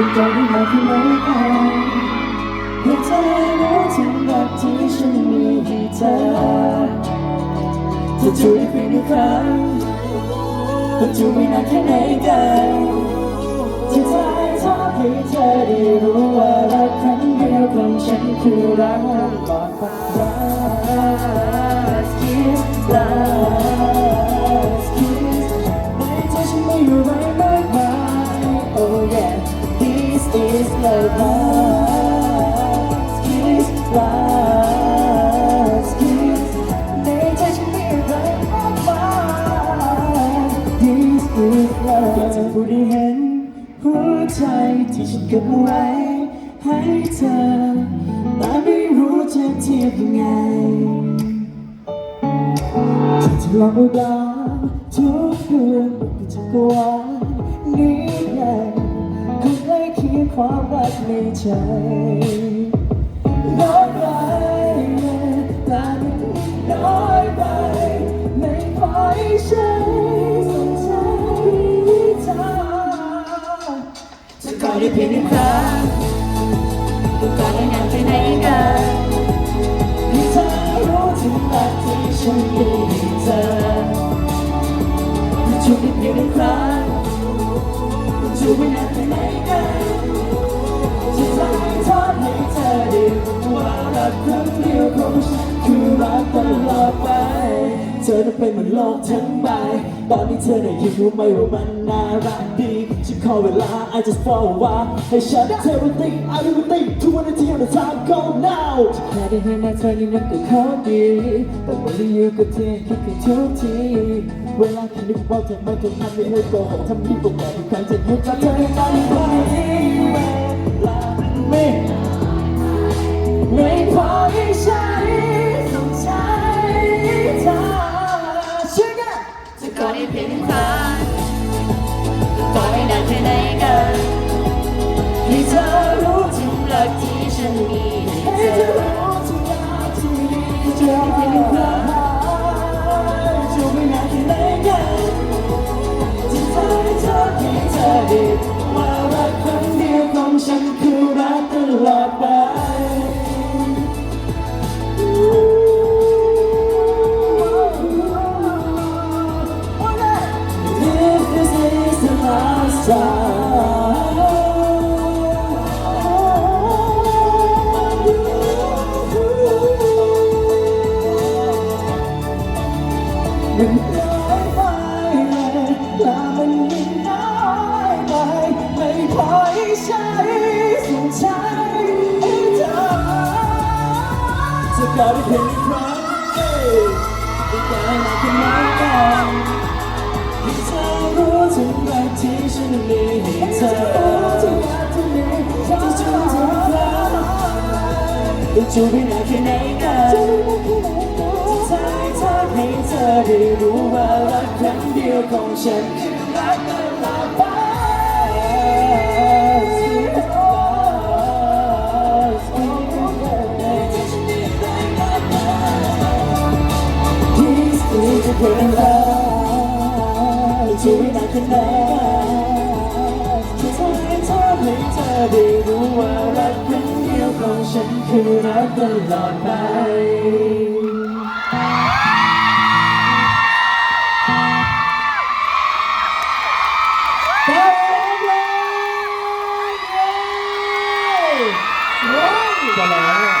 เป็นใจที่มาที่ไหนกันให้เธอรู้ถึงรักที่ฉันมีให้เธอจะช่วยเพียงหนึ่งครั้งมันจะไม่นานแค่ไหนกันที่เธอให้ทำให้เธอได้รู้ว่ารักครั้งเดียวของฉันคือรักตลอดไป this is love last kiss last kiss ในใจฉันไม่รู้อะไรมากมาย This is love อยากจะพูดให้เห็นหัวใจที่ฉันเก็บไว้ให้เธอแต่ไม่รู้จะเทียบยังไงจะลองดูดาทุกเดือนก็จะกวานี้ไง คุณได้เขียนความรักในใจน้อยไปแต่มันน้อยไปไม่พอให้ฉันสนใจจะขอได้เพียงหนึ่งครั้งต้องการให้นานไปไหนกัน จะไม่นานไปไหนกันจะทำให้ทอดให้เธอได้รู้ว่ารักครั้งเดียวของฉันคือรักตลอดไป ธอจะเป็นเหมือนโลกทั้งใบตอนนี้เธอได้ยินรู้ไหมว่ามันน่ารักดีฉันขอเวลา I just fall ว่าให้ฉันเธอรู้ติง I will think ทุกวันนาที on the time go now แค่ได้เห็นหน้าเธอนี่มันก็เข้าดี แต่เมื่อได้อยู่กับเธอคิดถึงทุกที เวลาคิดนึกว่าเธอไม่ต้องทำให้เธอโกหกทำที่บอกแบบทุกครั้งจะยึดกับเธอให้ตายไป ให้เธอรู้ถึงรักที่ฉันมีให้เธอรู้ถึงรักที่มีเธ และมันยิ่งน้อยไปไม่พอให้ฉันสนใจให้เธอจะกลายเป็นเพียงครั้งเอ้ยแต่การมาแค่ไหนกันให้เธอรู้ถึงรักที่ฉันมีให้เธอที่รักที่มีจะช่วยเธอครั้งจะช่วยไปนานแค่ไหนกันจะทำให้เธอให้เธอได้รู้ ของฉันคือรักตลอดไป This is a great love ช่วยนานแค่ไหนจะทำให้เธอให้เธอได้รู้ว่ารักครั้งเดียวของฉันคือรักตลอดไป ย้จ